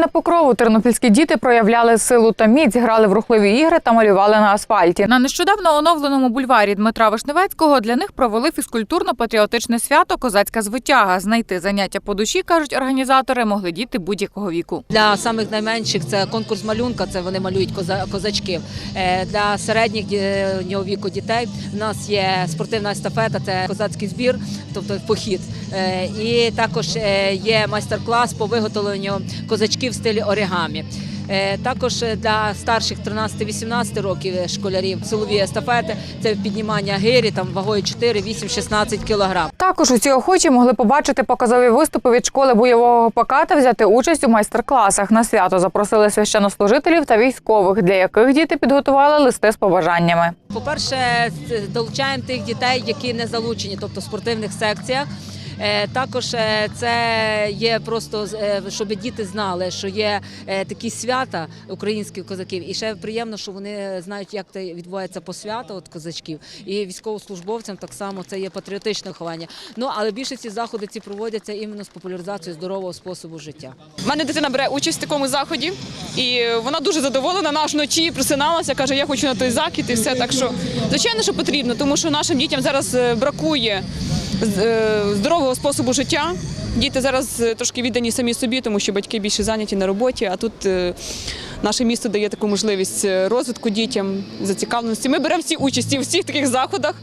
На покрову тернопільські діти проявляли силу та міць, грали в рухливі ігри та малювали на асфальті. На нещодавно оновленому бульварі Дмитра Вишневецького для них провели фізкультурно-патріотичне свято Козацька звитяга. Знайти заняття по душі, кажуть організатори, могли діти будь-якого віку. Для самих найменших це конкурс малюнка, це вони малюють коза- козачків. Е, Для середнього віку дітей в нас є спортивна естафета, це козацький збір, тобто похід. Е, І також е, є майстер-клас по виготовленню козачків в стилі орігамі. Е, Також е, для старших 13-18 років е, школярів силові естафети це піднімання гирі там вагою 4, 8, 16 кілограм. Також усі охочі могли побачити показові виступи від школи бойового ПК та взяти участь у майстер-класах. На свято запросили священнослужителів та військових, для яких діти підготували листи з побажаннями. По-перше, долучаємо тих дітей, які не залучені, тобто в спортивних секціях. Е, Також е, це є просто е, щоб діти знали, що є такі свята українських козаків, і ще приємно, що вони знають, як це відбувається по свято от козачків. І військовослужбовцям так само це є патріотичне ховання. Ну але більше ці заходи ці проводяться іменно з популяризацією здорового способу життя. У мене дитина бере участь в такому заході, і вона дуже задоволена. Вона аж вночі просиналася, каже, я хочу на той захід і все. Так що, звичайно, що потрібно, тому що нашим дітям зараз бракує здорового способу життя. Діти зараз е, трошки віддані самі собі, тому що батьки більше зайняті на роботі. А тут е, наше місто дає таку можливість е, розвитку дітям, зацікавленості. Ми беремо всі участі у всіх таких заходах.